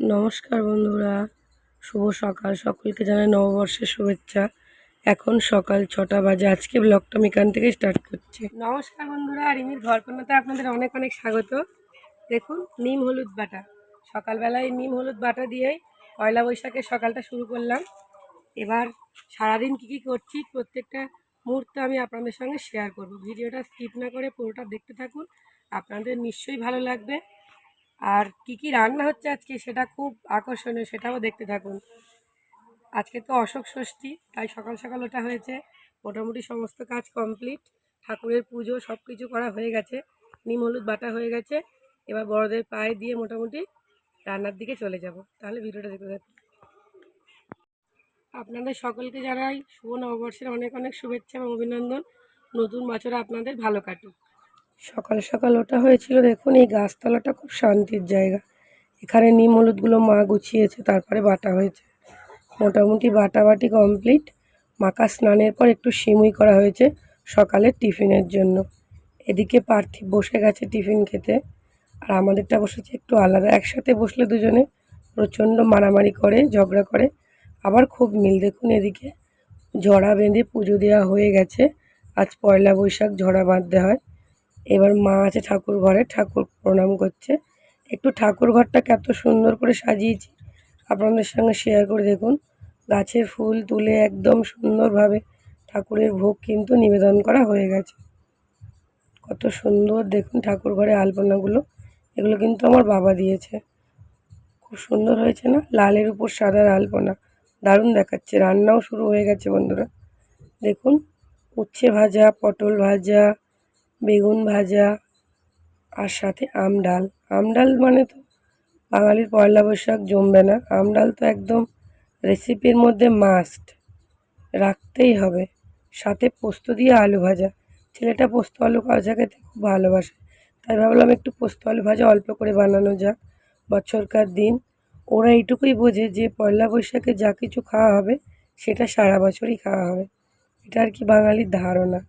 নমস্কার বন্ধুরা, শুভ সকাল। সকলকে জানাই নববর্ষের শুভেচ্ছা। এখন সকাল ছটা বাজে। আজকে ব্লগটা আমি এখান থেকে স্টার্ট করছি। নমস্কার বন্ধুরা, রিমির ঘরকন্যাতে আপনাদের অনেক অনেক স্বাগত। দেখুন, নিম হলুদ বাটা। সকালবেলায় নিম হলুদ বাটা দিয়েই পয়লা বৈশাখের সকালটা শুরু করলাম। এবার সারাদিন কী কী করছি, প্রত্যেকটা মুহূর্ত আমি আপনাদের সঙ্গে শেয়ার করব। ভিডিওটা স্কিপ না করে পুরোটা দেখতে থাকুন। আপনাদের নিশ্চয়ই ভালো লাগবে। আর কি কি রান্না হচ্ছে আজকে সেটা খুব আকর্ষণীয় সেটাও দেখতে থাকুন। আজকে তো অশোক ষষ্ঠী, তাই সকাল সকাল ওটা হয়েছে। মোটামুটি সমস্ত কাজ কমপ্লিট। ঠাকুরের পুজো সব কিছু করা হয়ে গেছে। নিম হলুদ বাটা হয়ে গেছে। এবার বড়দের পায়ে দিয়ে মোটামুটি রান্নার দিকে চলে যাব। তাহলে ভিডিওটা দেখতে থাকুন। আপনাদের সকলকে জানাই শুভ নববর্ষের অনেক অনেক শুভেচ্ছা এবং অভিনন্দন। নতুন বছর আপনাদের ভালো কাটুক। সকাল সকাল ওটা হয়েছিল দেখুন, এই গাছতলাটা খুব শান্তির জায়গা। এখানে নিম হলুদগুলো মা গুছিয়েছে, তারপরে বাটা হয়েছে। মোটামুটি বাটাবাটি কমপ্লিট। মাকা স্নানের পর একটু সিমুই করা হয়েছে সকালের টিফিনের জন্য। এদিকে পার্থিব বসে গেছে টিফিন খেতে। আর আমাদেরটা বসেছে একটু আলাদা। একসাথে বসলে দুজনে প্রচণ্ড মারামারি করে, ঝগড়া করে। আবার খুব মিল। দেখুন এদিকে ঝড়া বেঁধে পুজো দেওয়া হয়ে গেছে। আজ পয়লা বৈশাখ ঝড়া বাঁধতে হয়। এবার মা আছে ঠাকুর ঘরে, ঠাকুর প্রণাম করছে। একটু ঠাকুর ঘরটাকে এত সুন্দর করে সাজিয়েছি, আপনাদের সঙ্গে শেয়ার করে দেখুন। গাছের ফুল তুলে একদম সুন্দরভাবে ঠাকুরের ভোগ কিন্তু নিবেদন করা হয়ে গেছে। কত সুন্দর দেখুন ঠাকুর ঘরে আলপনাগুলো, এগুলো কিন্তু আমার বাবা দিয়েছে। খুব সুন্দর হয়েছে না? লালের উপর সাদার আলপনা, দারুণ দেখাচ্ছে, রান্নাও শুরু হয়ে গেছে বন্ধুরা। দেখুন, উচ্ছে ভাজা, পটল ভাজা বেগুন ভাজা আর সাথে আম ডাল। আম ডাল মানে তো বাঙালির পয়লা বৈশাখ জমবে না। আম ডাল তো একদম রেসিপির মধ্যে মাস্ট রাখতেই হবে। সাথে পোস্ত দিয়ে আলু ভাজা। ছেলেটা পোস্ত, আলু ভাজা খেতে খুব ভালোবাসে। তাই ভাবলাম একটু পোস্ত, আলু ভাজা অল্প করে বানানো যাক। বছরকার দিন ওরা এইটুকুই বোঝে যে পয়লা বৈশাখে যা কিছু খাওয়া হবে, সেটা সারা বছরই খাওয়া হবে। এটা আর কি বাঙালির ধারণা।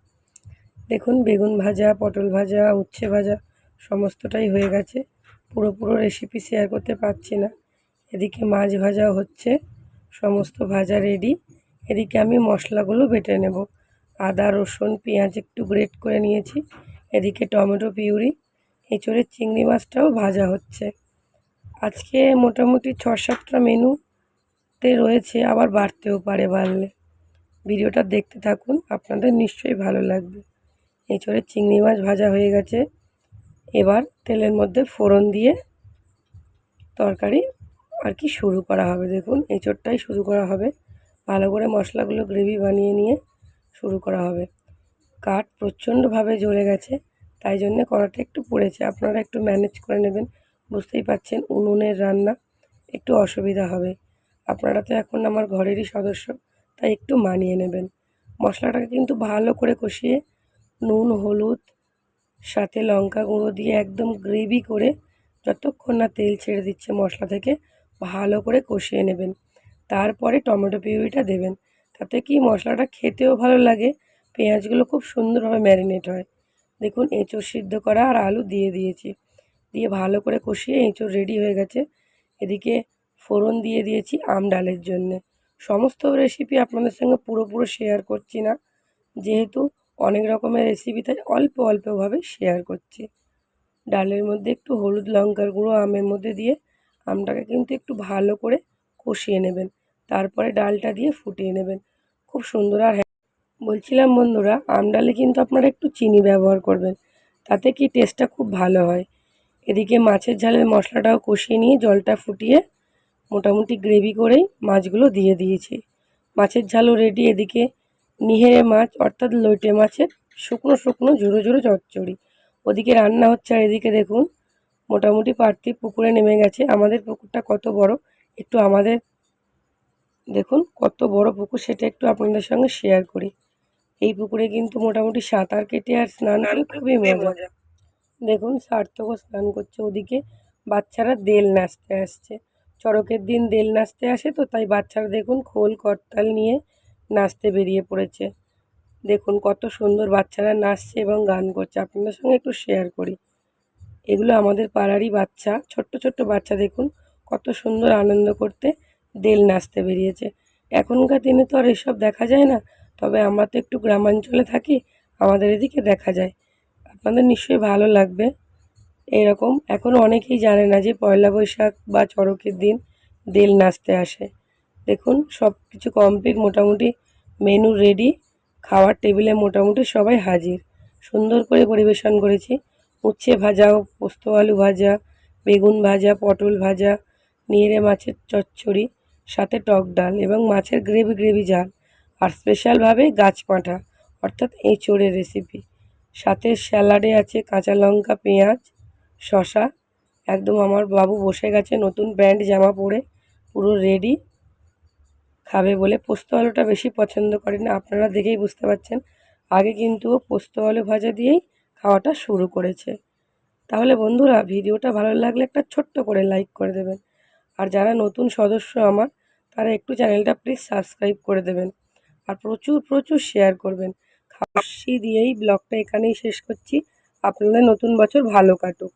দেখুন, বেগুন ভাজা, পটল ভাজা, উচ্ছে ভাজা, সমস্তটাই হয়ে গেছে। পুরো পুরো রেসিপি শেয়ার করতে পারছি না। এদিকে মাছ ভাজা হচ্ছে, সমস্ত ভাজা রেডি এদিকে আমি মশলাগুলো বেটে নেব। আদা, রসুন, পেঁয়াজ একটু গ্রেট করে নিয়েছি। এদিকে টমেটো, পিউরি, এঁচড়ের চিংড়ি মাছটাও ভাজা হচ্ছে। আজকে মোটামুটি ছ সাতটা মেনুতে রয়েছে, আবার বাড়তেও পারে বাড়লে। ভিডিওটা দেখতে থাকুন, আপনাদের নিশ্চয়ই ভালো লাগবে। এঁচড়ের চিংড়ি মাছ ভাজা হয়ে গেছে। এবার তেলের মধ্যে ফোড়ন দিয়ে তরকারি আর কি শুরু করা হবে। দেখুন, এঁচড়টাই শুরু করা হবে। ভালো করে মশলাগুলো গ্রেভি বানিয়ে নিয়ে শুরু করা হবে। কাঠ প্রচণ্ডভাবে জ্বলে গেছে, তাই জন্যে কড়াটা একটু পড়েছে। আপনারা একটু ম্যানেজ করে নেবেন, বুঝতেই পাচ্ছেন উনুনের রান্না একটু অসুবিধা হবে। আপনারা তো এখন আমার ঘরেরই সদস্য, তাই একটু মানিয়ে নেবেন। মশলাটাকে কিন্তু ভালো করে কষিয়ে নুন, হলুদ, সাথে লঙ্কা গুঁড়ো দিয়ে একদম গ্রেভি করে যতক্ষণ না তেল ছেড়ে দিচ্ছে মশলা থেকে, ভালো করে কষিয়ে নেবেন। তারপরে টমেটো পিউরিটা দেবেন। তাতে কি মশলাটা খেতেও ভালো লাগে, পেঁয়াজগুলো খুব সুন্দরভাবে ম্যারিনেট হয়। দেখুন, এঁচড় সিদ্ধ করা আর আলু দিয়ে দিয়েছি। দিয়ে ভালো করে কষিয়ে এঁচড় রেডি হয়ে গেছে। এদিকে ফোড়ন দিয়ে দিয়েছি আম ডালের জন্যে। সমস্ত রেসিপি আপনাদের সঙ্গে পুরোপুরো শেয়ার করছি না। যেহেতু অনেক রকমের রেসিপি তাই অল্প অল্পভাবে শেয়ার করছি। ডালের মধ্যে একটু হলুদ লঙ্কার গুঁড়ো, আমের মধ্যে দিয়ে আমটাকে কিন্তু একটু ভালো করে কষিয়ে নেবেন। তারপরে ডালটা দিয়ে ফুটিয়ে নেবেন। খুব সুন্দর আর হ্যাঁ বলছিলাম বন্ধুরা, আম ডালে কিন্তু আপনারা একটু চিনি ব্যবহার করবেন, তাতে কি টেস্টটা খুব ভালো হয়। এদিকে মাছের ঝালের মশলাটাও কষিয়ে নিয়ে জলটা ফুটিয়ে মোটামুটি গ্রেভি করেই মাছগুলো দিয়ে দিয়েছি। মাছের ঝালও রেডি এদিকে নিহেরে মাছ অর্থাৎ লইটে মাছের শুকনো শুকনো ঝুড়ো ঝুড়ো চচ্চড়ি। ওদিকে রান্না হচ্ছে আর এদিকে দেখুন মোটামুটি পার্থি পুকুরে নেমে গেছে। আমাদের পুকুরটা কত বড় একটু আমাদের দেখুন কত বড় পুকুর সেটা একটু আপনাদের সঙ্গে শেয়ার করি। এই পুকুরে কিন্তু মোটামুটি সাঁতার কেটে আর স্নান করে খুবই মজা। দেখুন সার্থকও স্নান করছে ওদিকে। বাচ্চারা দেল নাচতে আসছে। চড়কের দিন দেল নাচতে আসে তো তাই বাচ্চারা দেখুন খোল করতাল নিয়ে নাচতে বেরিয়ে পড়েছে। দেখুন কত সুন্দর বাচ্চারা নাচছে এবং গান করছে। আপনাদের সঙ্গে একটু শেয়ার করি। এগুলো আমাদের পাড়ারই বাচ্চা, ছোট্ট ছোট্ট বাচ্চা দেখুন। কত সুন্দর আনন্দ করতে দেল নাচতে বেরিয়েছে। এখনকার দিনে তো আর এসব দেখা যায় না। তবে আমরা তো একটু গ্রামাঞ্চলে থাকি, আমাদের এদিকে দেখা যায়। আপনাদের নিশ্চয়ই ভালো লাগবে। এরকম এখন অনেকেই জানে না যে পয়লা বৈশাখ বা চড়কের দিন দেল নাচতে আসে। দেখুন সব কিছু কমপ্লিট মোটামুটি মেনু রেডি, খাওয়ার টেবিলে মোটামুটি সবাই হাজির। সুন্দর করে পরিবেশন করেছি। উচ্ছে ভাজা, পোস্ত আলু ভাজা, বেগুন ভাজা, পটল ভাজা নিয়েরে মাছের চচ্চড়ি, সাথে টক ডাল এবং মাছের গ্রেভি গ্রেভি ঝাল আর স্পেশালভাবে গাছপাঁঠা অর্থাৎ এঁচোড়ের রেসিপি সাথে স্যালাডে আছে কাঁচা লঙ্কা, পেঁয়াজ শশা একদম আমার বাবু বসে গেছে নতুন প্যান্ট জামা পরে, পুরো রেডি। খাবে বলে পোস্ত আলুটা বেশি পছন্দ করে না আপনারা দেখেই বুঝতে পারছেন। আগে কিন্তু পোস্ত আলু ভাজা দিয়েই খাওয়াটা শুরু করেছে। তাহলে বন্ধুরা, ভিডিওটা ভালো লাগলে একটা ছোট্ট করে লাইক করে দেবেন। আর যারা নতুন সদস্য আমার, তারা একটু চ্যানেলটা প্লিজ সাবস্ক্রাইব করে দেবেন। আর প্রচুর প্রচুর শেয়ার করবেন। খাসি দিয়েই ব্লগটা এখানেই শেষ করছি। আপনাদের নতুন বছর ভালো কাটুক।